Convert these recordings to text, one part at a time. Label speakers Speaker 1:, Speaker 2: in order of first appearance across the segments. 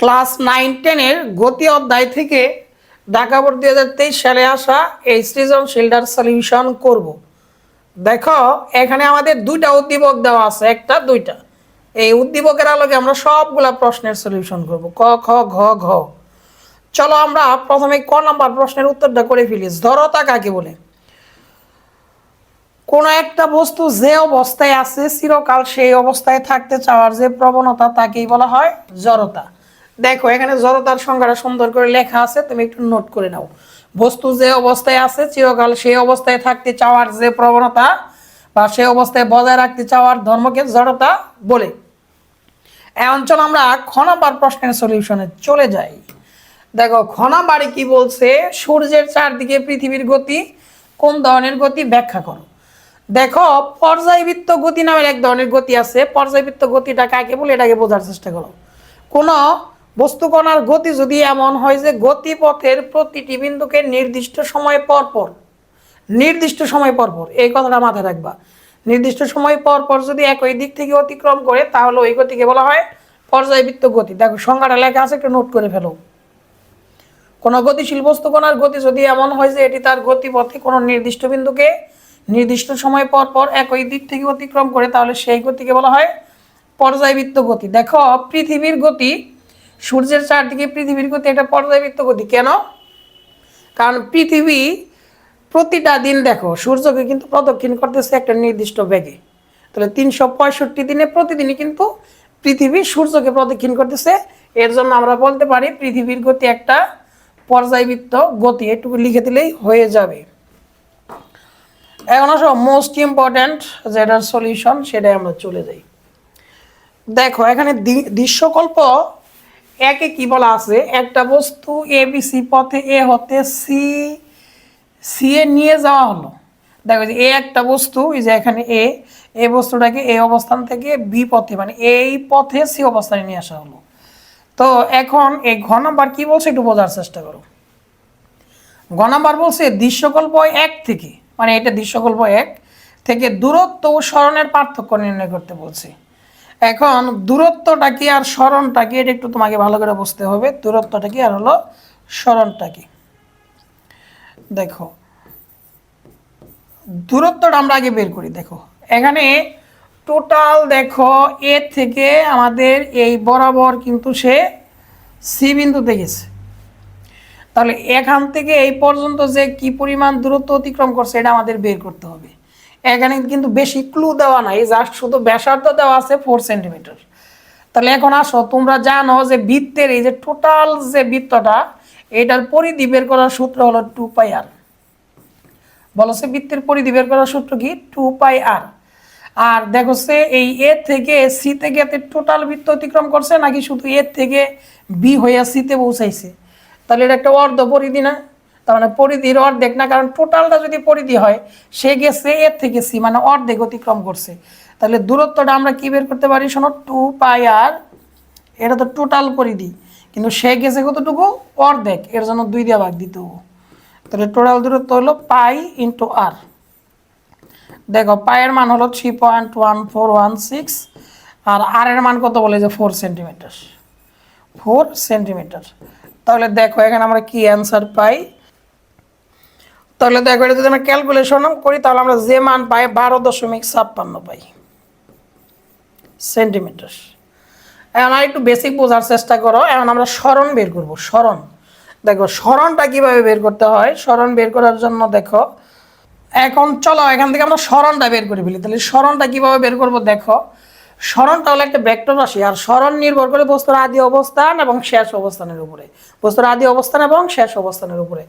Speaker 1: Class nine টেনের গতি অধ্যায় থেকে ঢাকা বোর্ড দুই হাজার তেইশ সালে আসা এই সৃজনশীলটার সলিউশন করব। দেখো, এখানে আমাদের দুইটা উদ্দীপক দেওয়া আছে, একটা, দুইটা। এই উদ্দীপকের আলোকে আমরা সবগুলা প্রশ্নের সলিউশন করব। ক, খ, ঘ ঘ। চলো আমরা প্রথমে ক নাম্বার প্রশ্নের উত্তরটা করে ফেলি। জড়তা কাকে বলে? কোনো একটা বস্তু যে অবস্থায় আছে, চিরকাল সেই অবস্থায় থাকতে চাওয়ার যে প্রবণতা তাকেই বলা হয় জড়তা। দেখো, এখানে জড়তার সংজ্ঞাটা সুন্দর করে লেখা আছে, তুমি একটু নোট করে নাও। বস্তু যে অবস্থায় আছে, চিরকাল সেই অবস্থায় থাকতে চাওয়ার যে প্রবণতা বা সেই অবস্থায় বজায় রাখতে চাওয়ার ধর্মকে জড়তা বলে। এখন চলো আমরা খ নাম্বার প্রশ্নের সলিউশনে চলে যাই। দেখো, খ নাম্বারে কি বলছে? সূর্যের চারদিকে পৃথিবীর গতি কোন ধরনের গতি? ব্যাখ্যা করো। দেখো, পর্যায়বৃত্ত গতি নামের এক ধরনের গতি আছে। পর্যায়বৃত্ত গতিটা কাকে বলে? এটাকে বোঝার চেষ্টা করো। কোনো বস্তুকণার গতি যদি এমন হয় যে গতিপথের প্রতিটি বিন্দুকে নির্দিষ্ট সময় পর পর, নির্দিষ্ট সময় পর পর, এই কথাটা মাথায় রাখবা। নির্দিষ্ট সময় পর পর যদি একই দিক থেকে অতিক্রম করে, তাহলে ওই গতিকে বলা হয় পর্যায়বৃত্ত গতি। দেখো, সংজ্ঞাটা লেখা আছে, একটু নোট করে ফেলো। কোনো গতিশীল বস্তু কণার গতি যদি এমন হয় যে এটি তার গতিপথে কোনো নির্দিষ্ট বিন্দুকে নির্দিষ্ট সময় পর পর একই দিক থেকে অতিক্রম করে, তাহলে সেই গতিকে বলা হয় পর্যায়বৃত্ত গতি। দেখো, পৃথিবীর গতি সূর্যের চারদিকে পৃথিবীর গতি একটা পর্যায়বৃত্ত গতি, কেন? কারণ পৃথিবী প্রতিটা দিন দেখো, সূর্যকে কিন্তু প্রদক্ষিণ করতেছে একটা নির্দিষ্ট বেগে। তাহলে তিনশো পঁয়ষট্টি দিনে প্রতিদিনই কিন্তু পৃথিবী সূর্যকে প্রদক্ষিণ করতেছে। এর জন্য আমরা বলতে পারি পৃথিবীর গতি একটা পর্যায়বৃত্ত গতি, এটুকু লিখে দিলেই হয়ে যাবে। এখন আসো মোস্ট ইম্পর্ট্যান্ট যেটার সলিউশন সেটাই আমরা চলে যাই। দেখো, এখানে দৃশ্যকল্প একে কি বলা আছে? একটা বস্তু এ বি সি পথে এ হতে সি সি এ নিয়ে যাওয়া হলো। দেখো যে এ একটা বস্তু, এই যে এখানে এ এ বস্তুটাকে এ অবস্থান থেকে বি পথে মানে এই পথে সি অবস্থানে নিয়ে আসা হলো। তো এখন এই ঘ নাম্বার কি বলছে একটু বোঝার চেষ্টা করো। ঘ নাম্বার বলছে দৃশ্যকল্প এক থেকে মানে এটা দৃশ্যকল্প এক থেকে দূরত্ব ও স্মরণের পার্থক্য নির্ণয় করতে বলছে। এখন দূরত্বটা কি আর স্মরণটা কি? এটা একটু তোমাকে ভালো করে বুঝতে হবে। দূরত্বটা কি আর হলো স্মরণটা কি? দেখো, দূরত্বটা আমরা আগে বের করি। দেখো, এখানে টোটাল দেখো এ থেকে আমাদের এই বরাবর কিন্তু সে সি বিন্দুতে গেছে। তাহলে এখান থেকে এই পর্যন্ত যে কি পরিমাণ দূরত্ব অতিক্রম করছে, এটা আমাদের বের করতে হবে। এখানে কিন্তু বেশি ক্লু দেওয়া নাই জাস্ট শুধু ব্যাসার্ধ দেওয়া আছে ফোর সেন্টিমিটার তাহলে এখন আসো, তোমরা জানো যে বৃত্তের এই যে টোটাল যে বৃত্তটা, এটার পরিধি বের করার সূত্র হলো টু পাই আর বলো সে বৃত্তের পরিধি বের করার সূত্র কি? টু পাই আর আর দেখো সে এই এ থেকে সি থেকে এতে টোটাল বৃত্ত অতিক্রম করছে, নাকি শুধু এ থেকে বি হইয়া সিতে পৌঁছাইছে? তাহলে এটা একটা অর্ধ পরিধি না? তার মানে পরিধির অর্ধেক না, কারণ টোটালটা যদি পরিধি হয়, সে গেছে এর থেকে সি মানে অর্ধেক অতিক্রম করছে। তাহলে দূরত্বটা আমরা কী বের করতে পারি? শোনো টু পাই আর এটা তো টোটাল পরিধি। কিন্তু সে গেছে কতটুকু? অর্ধেক। এর জন্য দুই দিয়ে ভাগ দিতে হবে। তাহলে টোটাল দূরত্ব হলো পাই ইন্টু আর দেখো পায়ের মান হলো three point one four one six আর আর এর মান কত বলে? যে ফোর সেন্টিমিটার ফোর সেন্টিমিটার তাহলে দেখো, এখানে আমরা কি অ্যান্সার পাই? তাহলে দেখো যদি আমরা ক্যালকুলেশন করি, তাহলে আমরা যে মান পাই বারো দশমিক ছাপ্পান্ন পাই। সেন্টিমিটার এখন আর একটু বেসিক বোঝার চেষ্টা করো। এখন আমরা স্মরণ বের করব, স্মরণ। দেখো, স্মরণটা কীভাবে বের করতে হয়? স্মরণ বের করার জন্য দেখো, এখন চলো, এখান থেকে আমরা স্মরণটা বের করে ফেলি। তাহলে স্মরণটা কীভাবে বের করব দেখো, স্মরণটা হলো একটা ভেক্টর রাশি। আর স্মরণ নির্ভর করে বস্তুর আদি অবস্থান এবং শেষ অবস্থানের উপরে। বস্তুর আদি অবস্থান এবং শেষ অবস্থানের উপরে।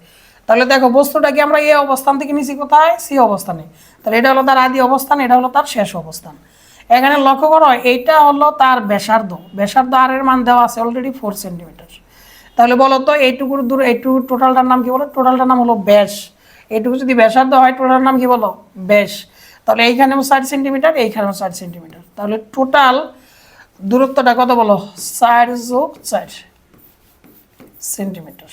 Speaker 1: তাহলে দেখো বস্তুটাকে আমরা এই অবস্থান থেকে নিছি কোথায়? সি অবস্থানে। তাহলে এটা হলো তার আদি অবস্থান, এটা হলো তার শেষ অবস্থান। এখানে লক্ষ্য করো, এইটা হলো তার ব্যাসার্ধ। ব্যাসার্ধ আর এর মান দেওয়া আছে অলরেডি ফোর সেন্টিমিটার তাহলে বলো তো, এইটুকুর দূর, এইটুকু টোটালটার নাম কি বলো? টোটালটার নাম হলো ব্যাস। এইটুকু যদি ব্যাসার্ধ হয় টোটাল নাম কি বলো? ব্যাস। তাহলে এইখানেও ষাট সেন্টিমিটার এইখানেও ষাট সেন্টিমিটার তাহলে টোটাল দূরত্বটা কত বলো? চার যোগ চার সেন্টিমিটার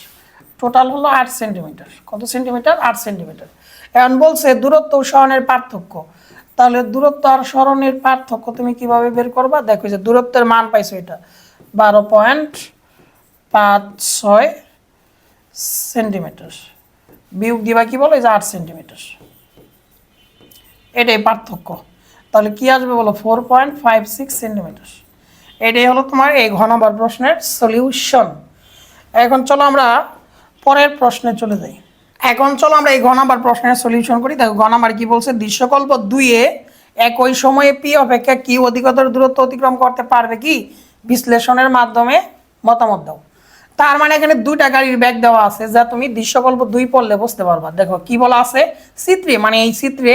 Speaker 1: টোটাল হলো আট সেন্টিমিটার কত সেন্টিমিটার আট সেন্টিমিটার এখন বলছে দূরত্ব ও স্মরণের পার্থক্য। তাহলে দূরত্ব আর স্মরণের পার্থক্য তুমি কীভাবে বের করবা? দেখো যে দূরত্বের মান পাইছো এটা। বারো পয়েন্ট পাঁচ ছয় সেন্টিমিটার বিয়োগ দিবা কি বলো? যে আট সেন্টিমিটার এটাই পার্থক্য। তাহলে কি আসবে বলো? Four point five six centimetre এটাই হলো তোমার এই ঘ নম্বর প্রশ্নের সলিউশন এখন চলো আমরা পরের প্রশ্নে চলে যাই। এখন চলো আমরা এই ঘ নাম্বার প্রশ্নের সলিউশন করি। দেখো ঘ নাম্বার কি বলছে? দৃশ্যকল্প দুইয়ে একই সময়ে পি অপেক্ষা কি অধিকতর দূরত্ব অতিক্রম করতে পারবে কি? বিশ্লেষণের মাধ্যমে মতামত দাও। তার মানে এখানে দুইটা গাড়ির ব্যাগ দেওয়া আছে যা তুমি দৃশ্যকল্প দুই পড়লে বুঝতে পারবা। দেখো, কি বলা আছে? চিত্রে মানে এই চিত্রে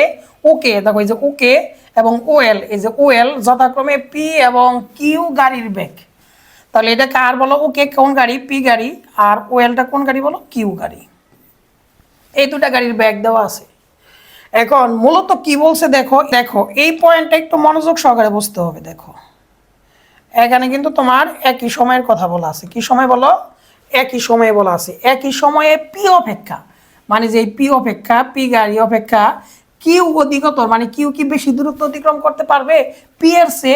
Speaker 1: ওকে দেখো, এই যে ওকে এবং ওয়েল এই যে ওয়েল যথাক্রমে পি এবং কিউ গাড়ির ব্যাগ। তাহলে এটা কার বলো, ওকে কোন গাড়ি? পি গাড়ি। আর ওয়েলটা কোন গাড়ি বলো? কিউ গাড়ি। এই দুটা গাড়ির ব্যাগ দেওয়া আছে। এখন মূলত কি বলছে দেখো দেখো, এই পয়েন্টটা একটু মনোযোগ সহকারে বুঝতে হবে, দেখো। এখানে কিন্তু তোমার একই সময়ের কথা বলা আছে। কি সময় বলো? একই সময়ে বলা আছে। একই সময়ে পি অপেক্ষা। মানে যে পি অপেক্ষা, পি গাড়ি অপেক্ষা, কিউ অধিকতর মানে কিউ কি বেশি দূরত্ব অতিক্রম করতে পারবে? পি এর সে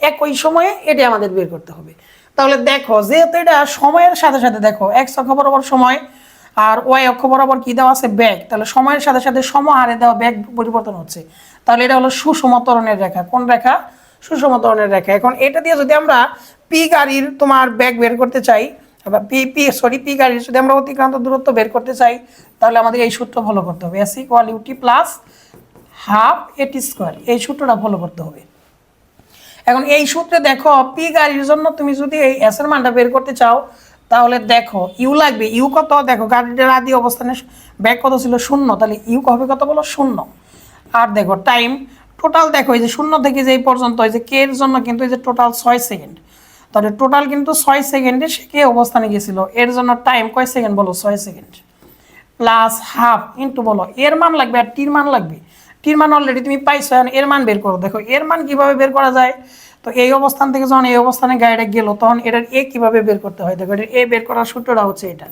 Speaker 1: একই সময়ে এটা আমাদের বের করতে হবে। তাহলে দেখো, যেহেতু এটা সময়ের সাথে সাথে দেখো এক্স অক্ষ বরাবর সময় আর ওয়াই অক্ষ বরাবর কি দেওয়া আছে? ব্যাগ তাহলে সময়ের সাথে সাথে সমহারে দেওয়া ব্যাগ পরিবর্তন হচ্ছে। তাহলে এটা হলো সুষম ত্বরণের রেখা। কোন রেখা? সুষম ত্বরণের রেখা। এখন এটা দিয়ে যদি আমরা পি গাড়ির তোমার ব্যাগ বের করতে চাই, বা পি পি সরি পি গাড়ির যদি আমরা অতিক্রান্ত দূরত্ব বের করতে চাই, তাহলে আমাদের এই সূত্র ফলো করতে হবে। S equal U T plus half A T square এই সূত্রটা ফলো করতে হবে। এখন এই সূত্রে দেখো পি গাড়ির জন্য তুমি যদি এই এস এর মানটা বের করতে চাও, তাহলে দেখো ইউ লাগবে ইউ কত? দেখো, গাড়িটার আদি অবস্থানে ব্যাগ কত ছিল? শূন্য। তাহলে ইউ হবে কত বলো? শূন্য। আর দেখো টাইম টোটাল দেখো, এই যে শূন্য থেকে যে এই পর্যন্ত, এই যে কে এর জন্য কিন্তু এই যে টোটাল ছয় সেকেন্ড তাহলে টোটাল কিন্তু ছয় সেকেন্ডে সে কে অবস্থানে গেছিল এর জন্য টাইম কয় সেকেন্ড বলো? ছয় সেকেন্ড প্লাস হাফ ইন্টু বলো। এর মান লাগবে আর টির মান লাগবে। টির মান অলরেডি তুমি পাইছো এর মান বের করো। দেখো, এর মান কীভাবে বের করা যায়? তো এই অবস্থান থেকে যখন এই অবস্থানে গাড়িটা গেল, তখন এটার এ কীভাবে বের করতে হয়? দেখো, এটার এ বের করার সূত্রটা হচ্ছে এটা।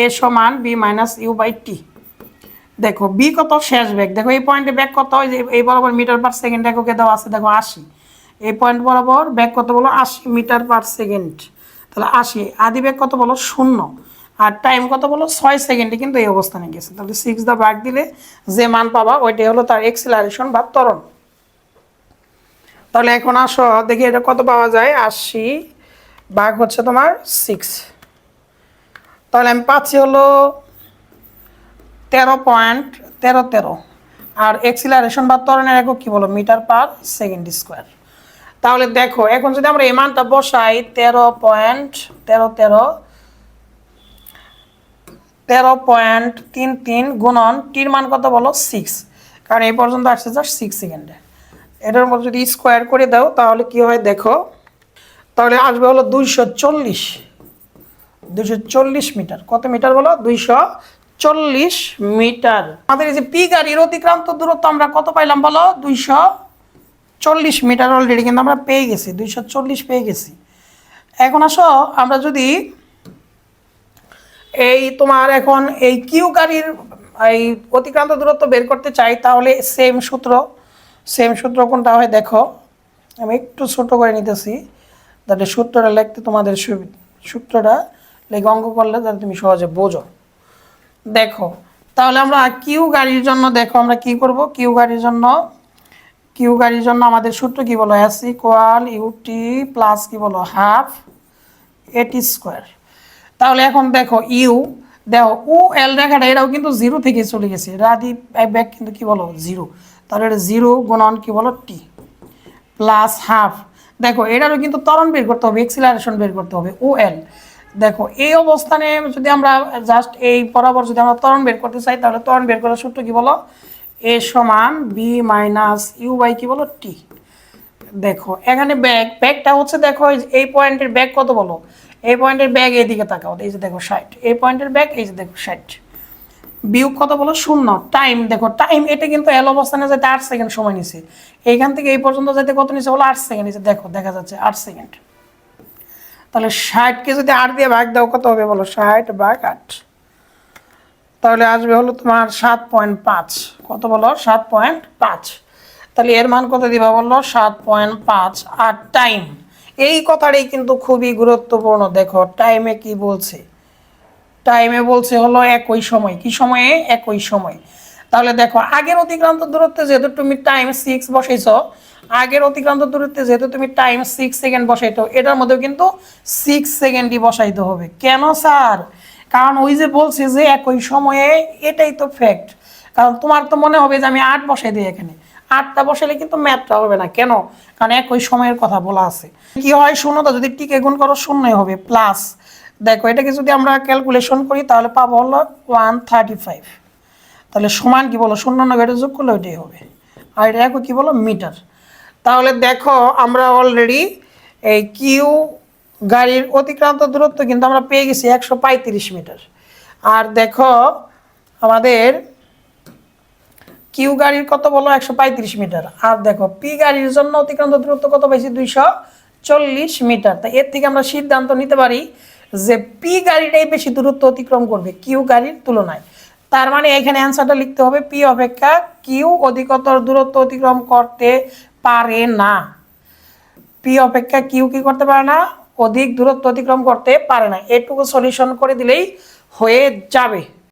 Speaker 1: এ সমান V minus U by T দেখো বি কত? শেষ ব্যাগ। দেখো, এই পয়েন্টে ব্যাগ কত? হয় যে, এই বরাবর মিটার পার সেকেন্ড এককে দেওয়া আছে, দেখো, আশি। এই পয়েন্ট বরাবর ব্যাগ কত বলো? আশি মিটার পার সেকেন্ড তাহলে আশি। আদি ব্যাগ কত বলো? শূন্য। আর টাইম কত বলো? ছয় সেকেন্ডে কিন্তু এই অবস্থানে গেছে। তাহলে সিক্স দা ভাগ দিলে যে মান পাবা ওইটাই হলো তার এক্সিলারেশন বা ত্বরণ। তাহলে এখন আসো, দেখি এটা কত পাওয়া যায়? আশি ভাগ হচ্ছে তোমার সিক্স তাহলে আমি পাচ্ছি হলো তেরো পয়েন্ট তেরো তেরো। আর এক্সিলারেশন বা ত্বরণের একক কী বলো? মিটার পার সেকেন্ড স্কোয়ার তাহলে দেখো, এখন যদি আমরা এই মানটা বসাই, তেরো পয়েন্ট তেরো তেরো তেরো পয়েন্ট তিন তিন গুণন টির মান কত বলো? সিক্স কারণ এই পর্যন্ত আসছে জাস্ট সিক্স সেকেন্ডে এটার মধ্যে যদি স্কোয়ার করে দাও, তাহলে কি হয় দেখো? তাহলে আসবে হলো দুইশো চল্লিশ। দুইশো চল্লিশ মিটার। কত মিটার বলো? দুইশো চল্লিশ মিটার। আমাদের এই যে পি গাড়ির অতিক্রান্ত দূরত্ব আমরা কত পাইলাম বলো? দুইশো চল্লিশ মিটার অলরেডি কিন্তু আমরা পেয়ে গেছি। দুইশো চল্লিশ পেয়ে গেছি। এখন আসো, আমরা যদি এই তোমার এখন এই কিউ গাড়ির, এই অতিক্রান্ত দূরত্ব বের করতে চাই, তাহলে সেম সূত্র সেম সূত্র কোনটা হয় দেখো। আমি একটু ছোট করে নিতেছি, যাতে সূত্রটা লিখতে তোমাদের সূত্রটা লেখে অঙ্ক করলে যাতে তুমি সহজে বোঝো। দেখো, তাহলে আমরা কিউ গাড়ির জন্য, দেখো আমরা কি করব? কিউ গাড়ির জন্য, কিউ গাড়ির জন্য আমাদের সূত্র কি বলো? এস ইকুয়াল ইউটি প্লাস কি বলো? হাফ এটি স্কোয়ার তাহলে এখন দেখো ইউ, দেখো ও এল রেখাটা, এটাও কিন্তু জিরো থেকে চলে গেছে। রাদি ব্যাক কিন্তু কি বলো? জিরো তাহলে এটা জিরো গুণন কি বলো? টি প্লাস হাফ দেখো, এটারও কিন্তু তরণ বের করতে হবে এক্সিলারেশন বের করতে হবে, ও, এল। দেখো, এই অবস্থানে যদি আমরা জাস্ট এই বরাবর যদি আমরা তরণ বের করতে চাই, তাহলে তরণ বের করার সূত্র কি বলো? এ সমান বি মাইনাস ইউ বাই কি বলো? টি দেখো, এখানে ব্যাগ, ব্যাগটা হচ্ছে দেখো, এই পয়েন্টের ব্যাগ কত বলো? এই পয়েন্টের ব্যাগ এইদিকে তাকাও, এই যে দেখো ষাট। এই পয়েন্টের ব্যাগ এই যে দেখো ষাট। বিয়োগ কত বলো? শূন্য। টাইম দেখো টাইম এটা কিন্তু এল অবস্থানে যেতে আট সেকেন্ড সময় নিছে। এইখান থেকে এই পর্যন্ত যেতে কত নিছে বলো? আট সেকেন্ড নিছে। দেখো, দেখা যাচ্ছে আট সেকেন্ড তাহলে ষাটকে যদি আট দিয়ে ভাগ দাও, কত হবে বলো? ষাট ভাগ আট। তাহলে আসবে হলো তোমার সাত পয়েন্ট পাঁচ। কত বলো? সাত পয়েন্ট পাঁচ। তাহলে এর মান কত দিবা বলল সাত পয়েন্ট পাঁচ। আর টাইম এই কথাটাই কিন্তু খুবই গুরুত্বপূর্ণ। দেখো টাইমে কি বলছে? টাইমে বলছে হলো একই সময়। কি সময়ে? একই সময়। তাহলে দেখো, আগের অতিক্রান্ত দূরত্বে যেহেতু তুমি টাইম সিক্স বসাইছ, আগের অতিক্রান্ত দূরত্বে যেহেতু তুমি টাইম সিক্স সেকেন্ড বসাইতো এটার মধ্যেও কিন্তু সিক্স সেকেন্ডই বসাইতে হবে। কেন স্যার? কারণ ওই যে বলছে যে একই সময়ে, এটাই তো ফ্যাক্ট কারণ তোমার তো মনে হবে যে আমি আট বসাই দিই এখানে। আটটা বসালে কিন্তু ম্যাথটা হবে না। কেন? কারণ একই সময়ের কথা বলা আছে। কি হয় শূন্যতা যদি টিকে গুণ করো, শূন্যই হবে প্লাস দেখো, এটাকে যদি আমরা ক্যালকুলেশন করি, তাহলে পাবো হলো ওয়ান থার্টি ফাইভ তাহলে সমান কি বলো? শূন্য নয় এটা যোগ করলে ওইটাই হবে। আর এটা দেখো কী বলো? মিটার। তাহলে দেখো, আমরা অলরেডি এই কিউ গাড়ির অতিক্রান্ত দূরত্ব কিন্তু আমরা পেয়ে গেছি একশো পঁয়ত্রিশ মিটার। আর দেখো, আমাদের কিউ গাড়ির কত বলো? একশো পঁয়ত্রিশ মিটার। আর দেখো, পি গাড়ির জন্য অতিক্রান্ত দূরত্ব কত পাইছি? দুইশো চল্লিশ মিটার। তা এর থেকে আমরা সিদ্ধান্ত নিতে পারি যে পি গাড়িটাই বেশি দূরত্ব অতিক্রম করবে কিউ গাড়ির তুলনায়। তার মানে এখানে অ্যান্সারটা লিখতে হবে, পি অপেক্ষা কিউ অধিকতর দূরত্ব অতিক্রম করতে পারে না। পি অপেক্ষা কিউ কি করতে পারে না? অধিক দূরত্ব অতিক্রম করতে পারে না। এটুকু সলিউশন করে দিলেই হয়ে যাবে।